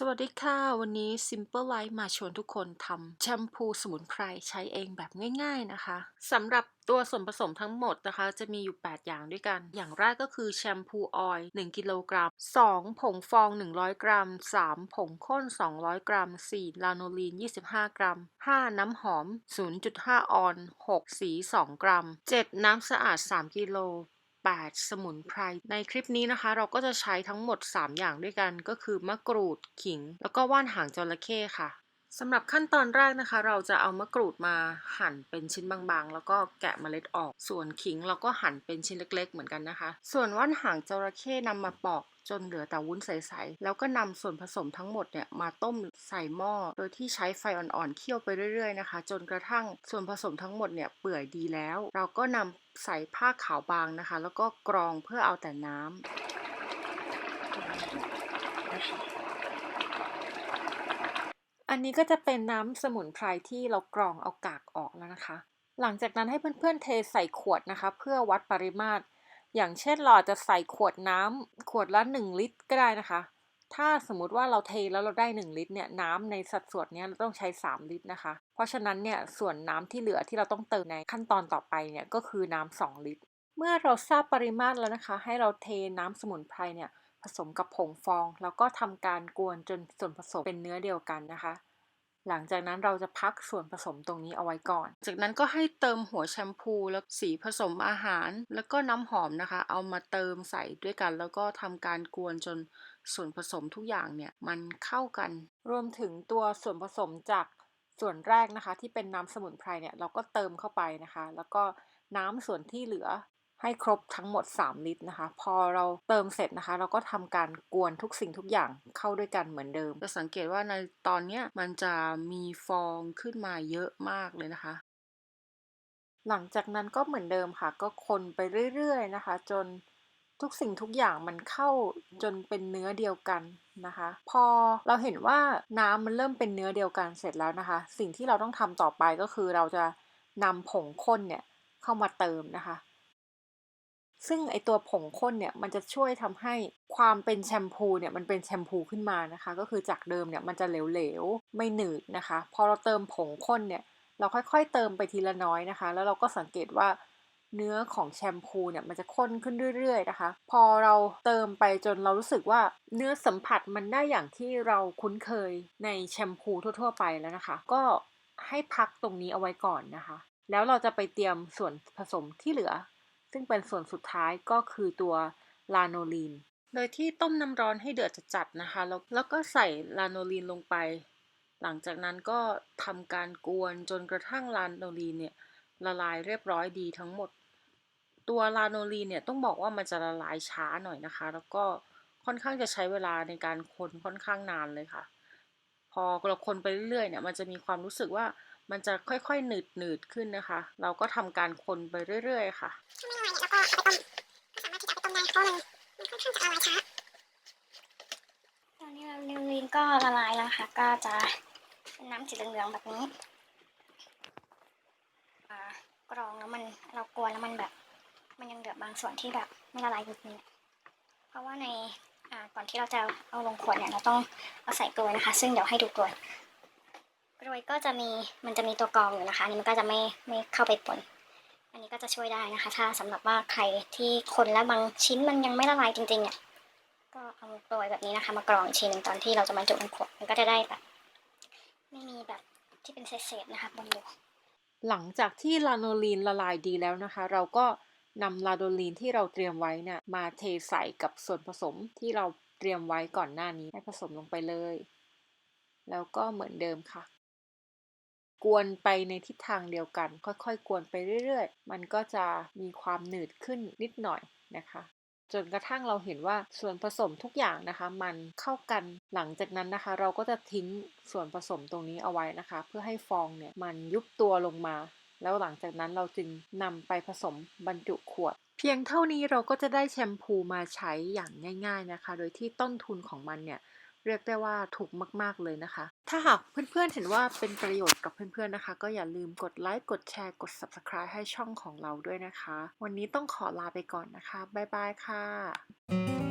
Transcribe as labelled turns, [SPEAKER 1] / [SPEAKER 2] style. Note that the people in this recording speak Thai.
[SPEAKER 1] สวัสดีค่ะ วันนี้ Simple Life มาชวนทุกคนทำแชมพูสมุนไพรใช้เองแบบง่าย ๆนะคะสำหรับตัวส่วนผสมทั้งหมดนะคะ จะมีอยู่ 8 อย่างด้วยกัน อย่างแรกก็คือแชมพูออยล์1กิโลกรัม 2 ผงฟอง 100 กรัม 3 ผงข้น 200 กรัม 4 ลาโนลีน 25 กรัม 5 น้ำหอม 0.5 ออน 6 สี 2 กรัม 7 น้ำสะอาด 3 กิโล 8 สมุนไพร ในคลิปนี้นะคะ เราก็จะใช้ทั้งหมด 3 อย่างด้วยกัน ก็คือมะกรูดขิง แล้วก็ว่านหางจระเข้ค่ะสำหรับขั้นตอนแรกนะคะ เราจะเอามะกรูดมาหั่นเป็นชิ้นบางๆ แล้วก็แกะเมล็ดออก ส่วนขิงเราก็หั่นเป็นชิ้นเล็ก ๆ เหมือนกันนะคะ ส่วนว่านหางจระเข้นำมาปอก จนเหลือแต่วุ้นใสๆ แล้วก็นำส่วนผสมทั้งหมดเนี่ยมาต้มใส่หม้อ โดยที่ใช้ไฟอ่อนๆ เคี่ยวไปเรื่อยๆนะคะ จนกระทั่งส่วนผสมทั้งหมดเนี่ยเปื่อยดีแล้ว เราก็นำใส่ผ้าขาวบางนะคะ แล้วก็กรองเพื่อเอาแต่น้ำอันนี้ก็จะเป็นน้ำสมุนไพรที่เรากรองเอากากออกแล้วนะคะ หลังจากนั้นให้เพื่อนๆเทใส่ขวดนะคะ เพื่อวัดปริมาตร อย่างเช่นเราอาจจะใส่ขวดน้ำขวดละ 1 ลิตรก็ได้นะคะ ถ้าสมมุติว่าเราเทแล้วเราได้ 1 ลิตรเนี่ยน้ำในสัดส่วนนี้เราต้องใช้ 3 ลิตรนะคะ เพราะฉะนั้นเนี่ยส่วนน้ำที่เหลือที่เราต้องเติมในขั้นตอนต่อไปเนี่ยก็คือน้ำ2ลิตร เมื่อเราทราบปริมาตรแล้วนะคะ ให้เราเทน้ำสมุนไพรเนี่ยผสมกับผงฟอง แล้วก็ทำการกวนจนส่วนผสมเป็นเนื้อเดียวกันนะคะ หลังจากนั้นเราจะพักส่วนผสมตรงนี้เอาไว้ก่อน จากนั้นก็ให้เติมหัวแชมพูแล้วสีผสมอาหาร แล้วก็น้ำหอมนะคะ เอามาเติมใส่ด้วยกัน แล้วก็ทำการกวนจนส่วนผสมทุกอย่างเนี่ยมันเข้ากัน รวมถึงตัวส่วนผสมจากส่วนแรกนะคะ ที่เป็นน้ำสมุนไพรเนี่ยเราก็เติมเข้าไปนะคะ แล้วก็น้ำส่วนที่เหลือ ให้ครบทั้งหมด 3 ลิตรนะคะ พอเราเติมเสร็จนะคะ เราก็ทำการกวนทุกสิ่งทุกอย่างเข้าด้วยกันเหมือนเดิม จะสังเกตว่าในตอนนี้มันจะมีฟองขึ้นมาเยอะมากเลยนะคะ หลังจากนั้นก็เหมือนเดิมค่ะ ก็คนไปเรื่อยๆนะคะ จนทุกสิ่งทุกอย่างมันเข้าจนเป็นเนื้อเดียวกันนะคะ พอเราเห็นว่าน้ำมันเริ่มเป็นเนื้อเดียวกันเสร็จแล้วนะคะ สิ่งที่เราต้องทำต่อไปก็คือเราจะนำผงข้นเนี่ยเข้ามาเติมนะคะ ซึ่งไอตัวผงข้นเนี่ยมันจะช่วยทำให้ความเป็นแชมพูเนี่ยมันเป็นแชมพูขึ้นมานะคะ ก็คือจากเดิมเนี่ยมันจะเหลวๆไม่หนืดนะคะ พอเราเติมผงข้นเนี่ยเราค่อยๆเติมไปทีละน้อยนะคะ แล้วเราก็สังเกตว่าเนื้อของแชมพูเนี่ยมันจะข้นขึ้นเรื่อยๆนะคะ พอเราเติมไปจนเรารู้สึกว่าเนื้อสัมผัสมันได้อย่างที่เราคุ้นเคยในแชมพูทั่ว ๆ ไปแล้วนะคะ ก็ให้พักตรงนี้เอาไว้ก่อนนะคะ แล้วเราจะไปเตรียมส่วนผสมที่เหลือ ซึ่งเป็นส่วนสุดท้ายก็คือตัวลาโนลีน โดยที่ต้มน้ำร้อนให้เดือดจัดๆนะคะ แล้วแล้วก็ใส่ลาโนลีนลงไป หลังจากนั้นก็ทำการกวนจนกระทั่งลาโนลีนเนี่ยละลายเรียบร้อยดีทั้งหมด ตัวลาโนลีนเนี่ยต้องบอกว่ามันจะละลายช้าหน่อยนะคะ แล้วก็ค่อนข้างจะใช้เวลาในการคนค่อนข้างนานเลยค่ะ พอเราคนไปเรื่อยๆเนี่ยมันจะมีความรู้สึกว่า มันจะค่อยๆหนืดหนืดขึ้นนะคะ เราก็ทำการคนไปเรื่อย ๆ ค่ะ
[SPEAKER 2] ถ้าไม่ละลายเนี่ยเราก็เอาไปต้มก็สามารถที่จะเอาไปต้มได้เพราะมันมันค่อนข้างจะละลายช้าตอนนี้เราลิวลินก็ละลายแล้วค่ะ ก็จะเป็นน้ำสีเหลืองๆแบบนี้กรองแล้วมันเรากลัวแล้วมันแบบ มันยังเหลือบางส่วนที่แบบไม่ละลายจริงๆเพราะว่าในก่อนที่เราจะเอาลงขวดเนี่ยเราต้องเอาใส่กลวยนะคะ ซึ่งเดี๋ยวให้ดูกลวย กลวยก็จะมีมันจะมีตัวกรองอยู่นะคะอันนี้มันก็จะไม่ไม่เข้าไปปน อันนี้ก็จะช่วยได้นะคะ ถ้าสำหรับว่าใครที่คนแล้วบางชิ้นมันยังไม่ละลายจริงๆเนี่ยก็เอาโรยแบบนี้นะคะ มากรองอีกทีหนึ่งตอนที่เราจะบรรจุลงขวดมันก็จะได้แบบไม่มีแบบที่เป็นเศษๆนะคะบนอยู่
[SPEAKER 1] หลังจากที่ลาโนลีนละลายดีแล้วนะคะ เราก็นำลาโนลีนที่เราเตรียมไว้เนี่ยมาเทใส่กับส่วนผสมที่เราเตรียมไว้ก่อนหน้านี้ให้ผสมลงไปเลย แล้วก็เหมือนเดิมค่ะ กวนไปในทิศทางเดียวกัน ค่อยๆ กวนไปเรื่อยๆ มันก็จะมีความหนืดขึ้นนิดหน่อยนะคะจนกระทั่งเราเห็นว่าส่วนผสมทุกอย่างนะคะ มันเข้ากันหลังจากนั้นนะคะ เราก็จะทิ้งส่วนผสมตรงนี้เอาไว้นะคะ เพื่อให้ฟองเนี่ยมันยุบตัวลงมา แล้วหลังจากนั้นเราจึงนำไปผสมบรรจุขวด เพียงเท่านี้เราก็จะได้แชมพูมาใช้อย่างง่าย ๆนะคะ โดยที่ต้นทุนของมันเนี่ย เรียกได้ว่าถูกมาก ๆ เลยนะคะ ถ้าหากเพื่อนๆเห็นว่าเป็นประโยชน์กับเพื่อนๆนะคะ ก็อย่าลืมกดไลค์กดแชร์กด Subscribe ให้ช่องของเราด้วยนะคะ วันนี้ต้องขอลาไปก่อนนะคะบ๊ายบายค่ะ